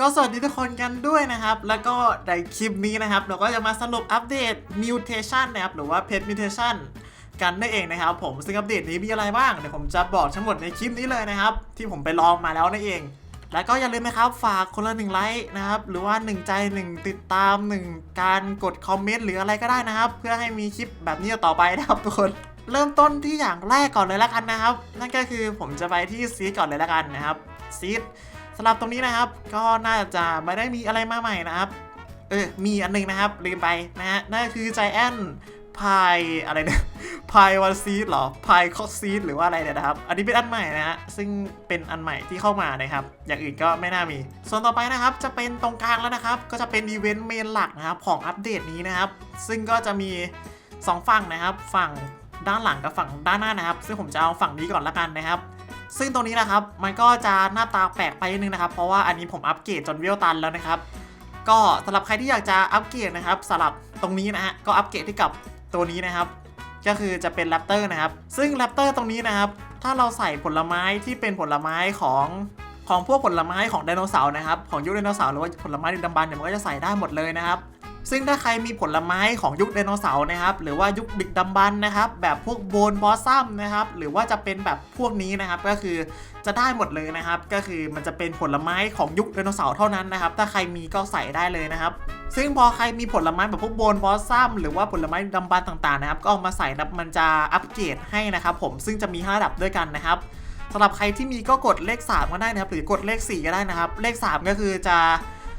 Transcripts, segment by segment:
ก็สวัสดีทุกคนกันด้วยนะครับ แล้วก็ในคลิปนี้นะครับ เราก็จะมาสรุปอัปเดต mutation นะครับ หรือว่า pet mutation กันนั่นเองนะครับ ผมซึ่งอัปเดตนี้มีอะไรบ้าง เดี๋ยวผมจะบอกทั้งหมดในคลิปนี้เลยนะครับ ที่ผมไปลองมาแล้วนั่นเอง แล้วก็อย่าลืมนะครับฝากคนละหนึ่งไลค์นะครับ หรือว่า1ใจ1ติดตาม1การกดคอมเมนต์หรืออะไรก็ได้นะครับ เพื่อให้มีคลิปแบบนี้ต่อไปนะครับทุกคนเริ่มต้นที่อย่างแรกก่อนเลยแล้วกันนะครับ นั่นก็คือผมจะไปที่ซีก่อนเลยแล้วกันนะครับซี สำหรับตรงนี้นะครับ ก็น่าจะไม่ได้มีอะไรมาใหม่นะครับเออมีอันหนึงนะครับลืมไปนะฮะนั่นคือใจแอนพายอะไรเนี่ยพายวันซีดหรอพายคอกซีดหรือว่าอะไรเนี่ยนะครับ อันนี้เป็นอันใหม่นะฮะซึ่งเป็นอันใหม่ที่เข้ามานะครับ อย่างอื่นก็ไม่น่ามี ส่วนต่อไปนะครับ จะเป็นตรงกลางแล้วนะครับ ก็จะเป็นอีเวนต์เมนหลักนะครับ ของอัปเดตนี้นะครับ ซึ่งก็จะมี 2 ฝั่งนะครับ ฝั่งด้านหลังกับฝั่งด้านหน้านะครับ ซึ่งผมจะเอาฝั่งนี้ก่อนละกันนะครับ ซึ่งตรงนี้นะครับมันก็จะหน้าตาแปลกไปนิดนึงนะครับ เพราะว่าอันนี้ผมอัปเกรดจนเวลตันแล้วนะครับ ก็สำหรับใครที่อยากจะอัปเกรดนะครับสำหรับตรงนี้นะฮะก็อัปเกรดที่กับตัวนี้นะครับ ก็คือจะเป็นแรปเตอร์นะครับ ซึ่งแรปเตอร์ตรงนี้นะครับ ถ้าเราใส่ผลไม้ที่เป็นผลไม้ของของพวกผลไม้ของไดโนเสาร์นะครับ ของยุคไดโนเสาร์หรือว่าผลไม้ดึกดำบรรพ์เนี่ยมันก็จะใส่ได้หมดเลยนะครับ ซึ่งถ้าใครมีผลไม้ของยุคไดโนเสาร์นะครับ หรือว่ายุคดึกดำบรรพ์นะครับ แบบพวกโบนบอสซัมนะครับ หรือว่าจะเป็นแบบพวกนี้นะครับ ก็คือจะได้หมดเลยนะครับ ก็คือมันจะเป็นผลไม้ของยุคไดโนเสาร์เท่านั้นนะครับ ถ้าใครมีก็ใส่ได้เลยนะครับ ซึ่งพอใครมีผลไม้แบบพวกโบนบอสซัมหรือว่าผลไม้ดำบรรพ์ต่างๆนะครับ ก็เอามาใส่นะมันจะอัปเกรดให้นะครับ ผม ซึ่งจะมีห้าระดับด้วยกันนะครับสำหรับใครที่มีก็กดเลข 3 ก็ได้นะครับ หรือกดเลข 4 ก็ได้นะครับ เลข 3 ก็คือจะ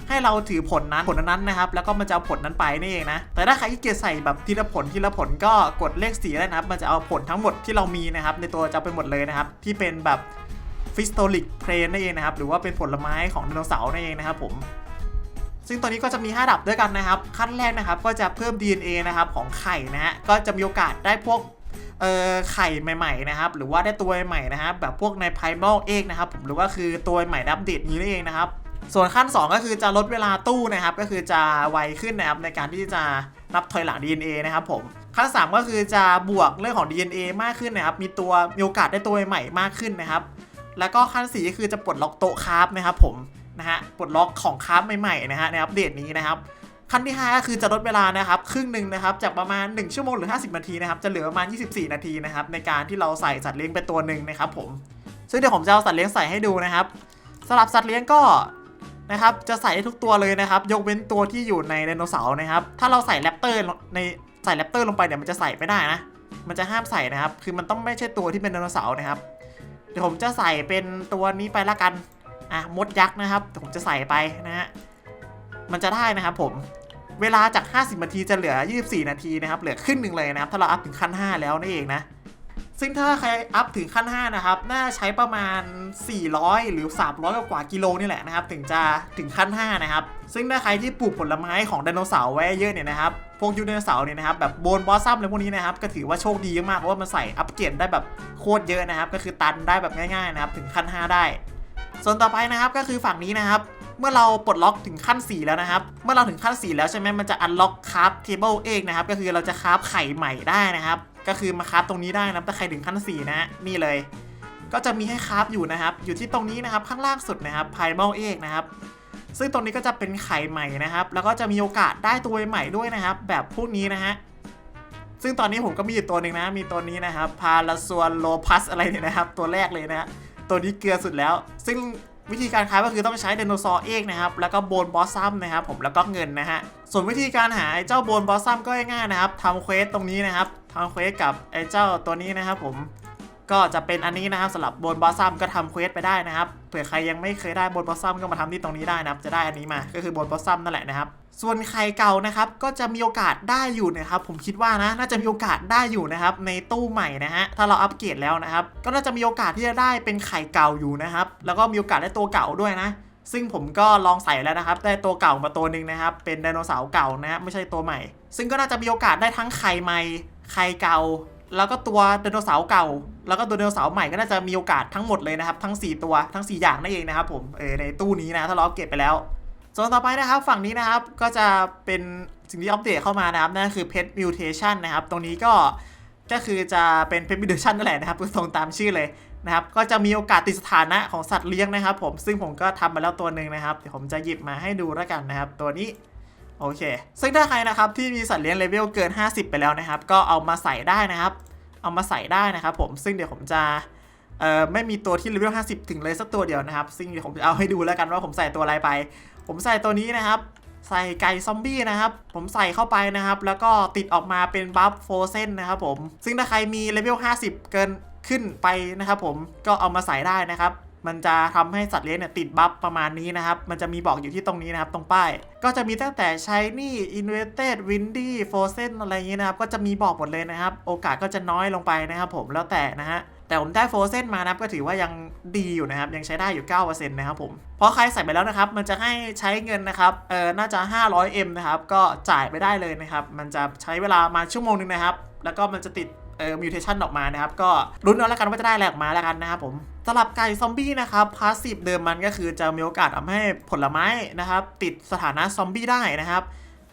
ให้เราถือผลนั้นผลนั้นนะครับแล้วก็มันจะเอาผลนั้นไปนี่เองนะแต่ถ้าใครที่เกียจใส่แบบทีละผลทีละผลก็กดเลข4ได้นะครับ มันจะเอาผลทั้งหมดที่เรามีนะครับ ในตัวจะเอาไปหมดเลยนะครับ ที่เป็นแบบฟิสโตลิกเพลนนั่นเองนะครับ หรือว่าเป็นผลไม้ของไดโนเสาร์นั่นเองนะครับผมซึ่งตอนนี้ก็จะมี 5 ดับด้วยกันนะครับ ขั้นแรกนะครับก็จะเพิ่ม DNA นะครับของไข่นะฮะก็จะมีโอกาสได้พวกเอ่อไข่ใหม่ๆนะครับ หรือว่าได้ตัวใหม่นะครับแบบพวกใน Primal เองนะครับผมหรือว่าคือตัวใหม่อัปเดตนี้นั่นเองนะครับ ส่วนขั้น 2 ก็คือจะลดเวลาตู้นะครับ ก็คือจะไวขึ้นนะครับในการที่จะนับถอยหลัง DNA นะครับผมขั้น 3 ก็คือจะบวกเรื่องของ DNA มากขึ้นนะครับ มีตัวมีโอกาสได้ตัวใหม่มากขึ้นนะครับ แล้วก็ขั้น4ก็คือจะปลดล็อกโต๊ะคราฟนะครับผมนะฮะปลดล็อกของคาราฟใหม่ๆนะฮะในอัปเดตนี้นะครับขั้นที่ 5 ก็คือจะลดเวลานะครับครึ่งหนึ่งนะครับจากประมาณ 1 ชั่วโมงหรือ 50 นาทีนะครับจะเหลือประมาณ 24 นาทีนะครับในการที่เราใส่สัตว์เลี้ยงไปตัวหนึ่งนะครับผมซึ่งเดี๋ยวผมจะเอาสัตว์เลี้ยงใส่ให้ดูนะครับสำหรับสัตว์เลี้ยงก็ นะครับจะใส่ได้ทุกตัวเลยนะครับยกเว้นตัวที่อยู่ในไดโนเสาร์นะครับถ้าเราใส่แรปเตอร์ในใส่แรปเตอร์ลงไปเนี่ยมันจะใส่ไม่ได้นะมันจะห้ามใส่นะครับ คือมันต้องไม่ใช่ตัวที่เป็นไดโนเสาร์นะครับ เดี๋ยวผมจะใส่เป็นตัวนี้ไปละกันอะมดยักษ์นะครับเดี๋ยวผมจะใส่ไปนะฮะมันจะได้นะครับผมเวลาจาก 50 นาทีจะเหลือ 24 นาทีนะครับ เหลือครึ่งหนึ่งเลยนะครับ ถ้าเราอัพถึงขั้น 5 แล้วนั่นเองนะ ซึ่งถ้าใครอัพถึงขั้น 5 นะครับ น่าใช้ประมาณ 400 หรือ 300 กว่ากิโลนี่แหละนะครับ ถึงจะถึงขั้น 5 นะครับ ซึ่งถ้าใครที่ปลูกผลไม้ของไดโนเสาร์ไว้เยอะเนี่ยนะครับ พวกยูไดโนเสาร์เนี่ยนะครับ แบบโบนบอสซัมอะไรพวกนี้นะครับ ก็ถือว่าโชคดีมากเพราะว่ามันใส่อัปเกรดได้แบบโคตรเยอะนะครับ ก็คือตันได้แบบง่ายๆนะครับ ถึงขั้น 5 ได้ ส่วนต่อไปนะครับก็คือฝั่งนี้นะครับเมื่อเราปลดล็อกถึงขั้น 4 แล้วนะครับ เมื่อเราถึงขั้น 4 แล้วใช่ไหมมันจะอันล็อกคราฟเทเบิลเองนะครับ ก็คือเราจะคราฟไข่ใหม่ได้นะครับก็คือมาคราฟตรงนี้ได้นะถ้าใครถึงขั้น 4 นะ นี่เลย ก็จะมีให้คราฟอยู่นะครับ อยู่ที่ตรงนี้นะครับข้างล่างสุดนะครับไพเบิลเองนะครับ ซึ่งตรงนี้ก็จะเป็นไข่ใหม่นะครับ แล้วก็จะมีโอกาสได้ตัวใหม่ด้วยนะครับ แบบพวกนี้นะฮะซึ่งตอนนี้ผมก็มีอยู่ตัวหนึ่งนะ มีตัวนี้นะครับ พาราสวนโลพัสอะไรเนี่ยนะครับ ตัวแรกเลยนะฮะตัวนี้เกลือสุดแล้ว ซึ่ง วิธีการขายก็คือต้องใช้ไดโนเสาร์เอกนะครับ แล้วก็โบนบอสซัมนะครับผมแล้วก็เงินนะฮะ ส่วนวิธีการหาไอ้เจ้าโบนบอสซัมก็ง่ายๆนะครับทำเควสตรงนี้นะครับทำเควสกับไอ้เจ้าตัวนี้นะครับผม ก็จะเป็นอันนี้นะครับสำหรับโบนบอสซัมก็ทำเควสไปได้นะครับเผื่อใครยังไม่เคยได้โบนบอสซัมก็มาทำที่ตรงนี้ได้นะครับจะได้อันนี้มาก็คือโบนบอสซัมนั่นแหละนะครับส่วนไข่เก่านะครับก็จะมีโอกาสได้อยู่นะครับผมคิดว่านะน่าจะมีโอกาสได้อยู่นะครับในตู้ใหม่นะฮะถ้าเราอัปเกรดแล้วนะครับก็น่าจะมีโอกาสที่จะได้เป็นไข่เก่าอยู่นะครับแล้วก็มีโอกาสได้ตัวเก่าด้วยนะซึ่งผมก็ลองใส่แล้วนะครับ ได้ตัวเก่ามาตัวหนึ่งนะครับ เป็นไดโนเสาร์เก่านะฮะไม่ใช่ตัวใหม่ ซึ่งก็น่าจะมีโอกาสได้ทั้งไข่ใหม่ ไข่เก่า แล้วก็ตัวไดโนเสาร์เก่า แล้วก็ตัวไดโนเสาร์ใหม่ก็น่าจะมีโอกาสทั้งหมดเลยนะครับ ทั้ง 4 ตัวทั้ง 4 อย่างนั่นเองนะครับผมเออในตู้นี้นะถ้าเราเกรดไปแล้วส่วนต่อไปนะครับฝั่งนี้นะครับก็จะเป็นสิ่งที่อัปเดตเข้ามานะครับนั่นคือ Pet Mutation นะครับ ตรงนี้ก็ก็คือจะเป็น Pet Mutation นั่นแหละนะครับตรงตามชื่อเลยนะครับ ก็จะมีโอกาสติดสถานะของสัตว์เลี้ยงนะครับ ผมซึ่งผมก็ทำมาแล้วตัวหนึ่งนะครับเดี๋ยวผมจะหยิบมาให้ดูแล้วกันนะครับ ตัวนี้โอเค ซึ่งถ้าใครนะครับที่มีสัตว์เลี้ยงเลเวลเกิน 50 ไปแล้วนะครับ ก็เอามาใส่ได้นะครับ เอามาใส่ได้นะครับผมซึ่งเดี๋ยวผมจะเอ่อไม่มีตัวที่เลเวล50 ถึงเลยสักตัวเดียวนะครับ ซึ่งเดี๋ยวผมจะเอาให้ดูแล้วกันว่าผมใส่ตัวอะไรไป ผมใส่ตัวนี้นะครับ ใส่ไก่ซอมบี้นะครับ ผมใส่เข้าไปนะครับ แล้วก็ติดออกมาเป็นบัฟโฟเซนนะครับผม ซึ่งถ้าใครมีเลเวล50 เกินขึ้นไปนะครับผมก็เอามาใส่ได้นะครับ มันจะทำให้สัตว์เลี้ยงเนี่ยติดบัฟประมาณนี้นะครับ มันจะมีบอกอยู่ที่ตรงนี้นะครับตรงป้าย ก็จะมีตั้งแต่ใช้นี่ Inverted Windy Frozen อะไรอย่างเงี้ยนะครับ ก็จะมีบอกหมดเลยนะครับ โอกาสก็จะน้อยลงไปนะครับผมแล้วแต่นะฮะแต่ผมได้โฟเซนมานะครับก็ถือว่ายังดีอยู่นะครับ ยังใช้ได้อยู่ 9%นะครับผมเพราะใครใส่ไปแล้วนะครับ มันจะให้ใช้เงินนะครับเออน่าจะ 500M นะครับ ก็จ่ายไปได้เลยนะครับ มันจะใช้เวลามาชั่วโมงนึงนะครับ แล้วก็มันจะติด เอ่อมิวเทชันออกมานะครับ ก็รุ้นเอาแล้วกันว่าจะได้อะไรออกมาแล้วกันนะครับผมสำหรับไก่ซอมบี้นะครับพาสซีฟเดิมมันก็คือจะมีโอกาสทำให้ผลไม้นะครับ ติดสถานะซอมบี้ได้นะครับ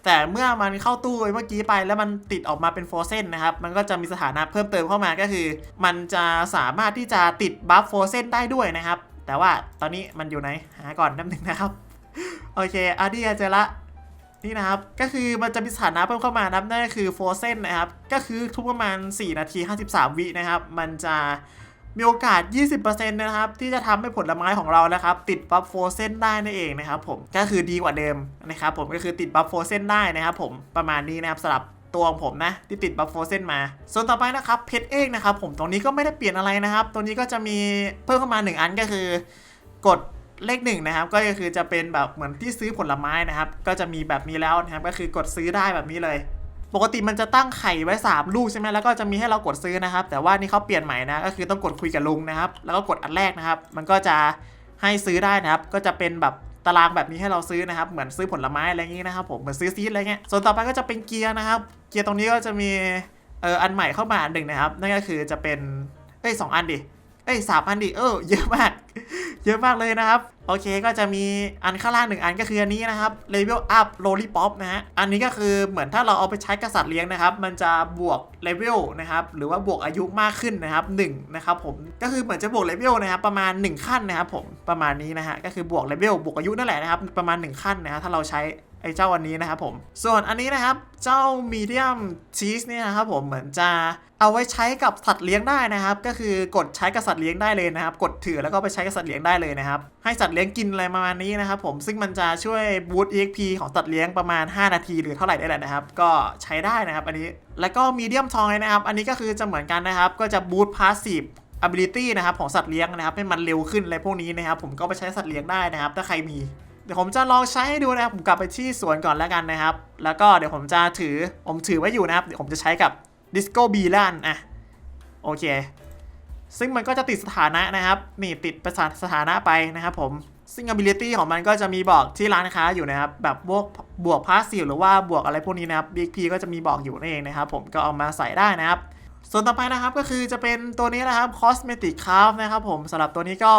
แต่เมื่อมันเข้าตู้เมื่อกี้ไปแล้วมันติดออกมาเป็นโฟเซนนะครับ มันก็จะมีสถานะเพิ่มเติมเข้ามาก็คือ มันจะสามารถที่จะติดบัฟโฟเซนได้ด้วยนะครับ แต่ว่าตอนนี้มันอยู่ไหนหาก่อนนิดนึงนะครับ โอเคอาดีเจละ นี่นะครับ ก็คือมันจะมีสถานะเพิ่มเข้ามานะครับนั่นก็คือโฟเซนนะครับ ก็คือทุกประมาณ 4 นาที 53 วินะครับ มันจะมีโอกาส 20%นะครับ ที่จะทำให้ผลไม้ของเรานะครับ ติดบัฟโฟเซนได้นั่นเองนะครับผม ก็คือดีกว่าเดิมนะครับผม ก็คือติดบัฟโฟเซนได้นะครับผม ประมาณนี้นะครับสำหรับตัวของผมนะที่ติดบัฟโฟเซนมา ส่วนต่อไปนะครับเพชรเอกนะครับผมตรงนี้ก็ไม่ได้เปลี่ยนอะไรนะครับ ตัวนี้ก็จะมีเพิ่มเข้ามา 1 อันก็คือกด เลขหนึ่งนะครับก็คือจะเป็นแบบเหมือนที่ซื้อผลไม้นะครับ ก็จะมีแบบนี้แล้วนะครับก็คือกดซื้อได้แบบนี้เลย ปกติมันจะตั้งไข่ไว้ 3 ลูกใช่ไหมแล้วก็จะมีให้เรากดซื้อนะครับ แต่ว่านี่เขาเปลี่ยนใหม่นะก็คือต้องกดคุยกับลุงนะครับ แล้วก็กดอันแรกนะครับ มันก็จะให้ซื้อได้นะครับ ก็จะเป็นแบบตารางแบบนี้ให้เราซื้อนะครับ เหมือนซื้อผลไม้อะไรอย่างนี้นะครับผมเหมือนซื้อซีดอะไรเงี้ยส่วนต่อไปก็จะเป็นเกียร์นะครับ เกียร์ตรงนี้ก็จะมีเอออันใหม่เข้ามาอันหนึ่งนะครับ นั่นก็คือจะเป็นเอ้ยสองอันดิเอ้ยสามอันดิเออเยอะมาก เยอะมากเลยนะครับ โอเคก็จะมีอันข้างล่างหนึ่งอันก็คืออันนี้นะครับ Level Up Lollipop นะฮะ อันนี้ก็คือเหมือนถ้าเราเอาไปใช้กษัตริย์เลี้ยงนะครับ มันจะบวกเลเวลนะครับ หรือว่าบวกอายุมากขึ้นนะครับ1นะครับผม ก็คือเหมือนจะบวกเลเวลนะครับประมาณ 1 ขั้นนะครับผม ประมาณนี้นะฮะ ก็คือบวกเลเวลบวกอายุนั่นแหละนะครับ ประมาณ 1 ขั้นนะฮะถ้าเราใช้ ไอ้เจ้าอันนี้นะครับผม ส่วนอันนี้นะครับเจ้ามีเดียมชีสเนี่ยนะครับผมเหมือนจะเอาไว้ใช้กับสัตว์เลี้ยงได้นะครับ ก็คือกดใช้กับสัตว์เลี้ยงได้เลยนะครับ กดถือแล้วก็ไปใช้กับสัตว์เลี้ยงได้เลยนะครับ ให้สัตว์เลี้ยงกินอะไรประมาณนี้นะครับผมซึ่งมันจะช่วยบูต EXP ของสัตว์เลี้ยงประมาณ 5 นาที หรือเท่าไหร่ได้แหละนะครับ ก็ใช้ได้นะครับ อันนี้แล้วก็มีเดียมทอยนะครับ อันนี้ก็คือจะเหมือนกันนะครับ ก็จะบูตพาสซีฟ ability นะครับของสัตว์เลี้ยงนะครับให้มันเร็วขึ้นอะไรพวกนี้นะครับ ผมก็ไปใช้สัตว์เลี้ยงได้นะครับ ถ้าใครมี เดี๋ยวผมจะลองใช้ให้ดูนะครับผมกลับไปที่สวนก่อนแล้วกันนะครับ แล้วก็เดี๋ยวผมจะถือผมถือไว้อยู่นะครับเดี๋ยวผมจะใช้กับ Disco b ีล a n อะโอเค ซึ่งมันก็จะติดสถานะนะครับนี่ติดประสานสถานะไปนะครับผมซึ่ง ability ของมันก็จะมีบอกที่ร้านค้าอยู่นะครับ แบบบวกบวกพาสซีฟหรือว่าบวกอะไรพวกนี้นะครับ BXP ก็จะมีบอกอยู่นั่นเองนะครับ ผมก็เอามาใส่ได้นะครับ ส่วนต่อไปนะครับก็คือจะเป็นตัวนี้นะครับ cosmetic craft นะครับผมสำหรับตัวนี้ก็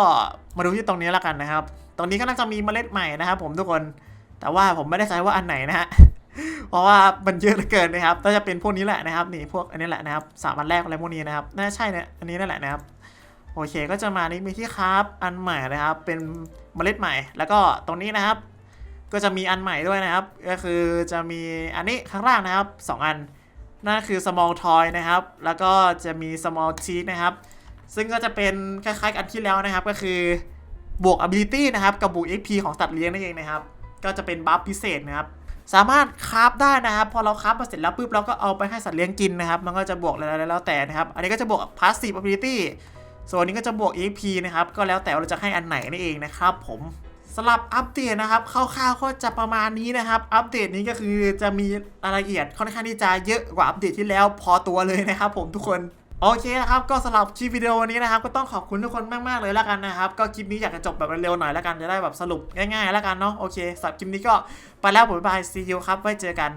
มาดูที่ตรงนี้แล้วกันนะครับ ตรงนี้ก็น่าจะมีเมล็ดใหม่นะครับ ผมทุกคน แต่ว่าผมไม่ได้ใช้ว่าอันไหนนะฮะ เพราะว่ามันเยอะเหลือเกินนะครับก็จะเป็นพวกนี้แหละนะครับนี่พวกอันนี้แหละนะครับสามอันแรกอะไรพวกนี้นะครับ น่าใช่เนี่ยอันนี้นั่นแหละนะครับ โอเคก็จะมานี่มีที่คราฟอันใหม่นะครับ เป็นเมล็ดใหม่ แล้วก็ตรงนี้นะครับ ก็จะมีอันใหม่ด้วยนะครับ ก็คือจะมีอันนี้ข้างล่างนะครับสองอัน นั่นคือ small toy นะครับ แล้วก็จะมี small cheat นะครับ ซึ่งก็จะเป็นคล้ายๆอันที่แล้วนะครับ ก็คือบวก ability นะครับ กับบวก XP ของสัตว์เลี้ยงนั่นเองนะครับ ก็จะเป็นบัฟพิเศษนะครับ สามารถคราฟได้นะครับ พอเราคราฟมาเสร็จแล้วปุ๊บเราก็เอาไปให้สัตว์เลี้ยงกินนะครับ มันก็จะบวกอะไรแล้วแต่นะครับ อันนี้ก็จะบวก passive ability ส่วนนี้ก็จะบวก XP นะครับ ก็แล้วแต่เราจะให้อันไหนนั่นเองนะครับผม สำหรับอัปเดตนะครับคร่าวๆก็จะประมาณนี้นะครับ อัปเดตนี้ก็คือจะมีรายละเอียดค่อนข้างที่จะเยอะกว่าอัปเดตที่แล้วพอตัวเลยนะครับ ผมทุกคนโอเคนะครับ ก็สำหรับคลิปวิดีโอวันนี้นะครับ ก็ต้องขอบคุณทุกคนมากๆเลยแล้วกันนะครับ ก็คลิปนี้อยากจะจบแบบเร็วๆหน่อยแล้วกันจะได้แบบสรุปง่ายๆแล้วกันเนาะโอเคสำหรับคลิปนี้ก็ไปแล้วผมบายซีอูครับไว้เจอกัน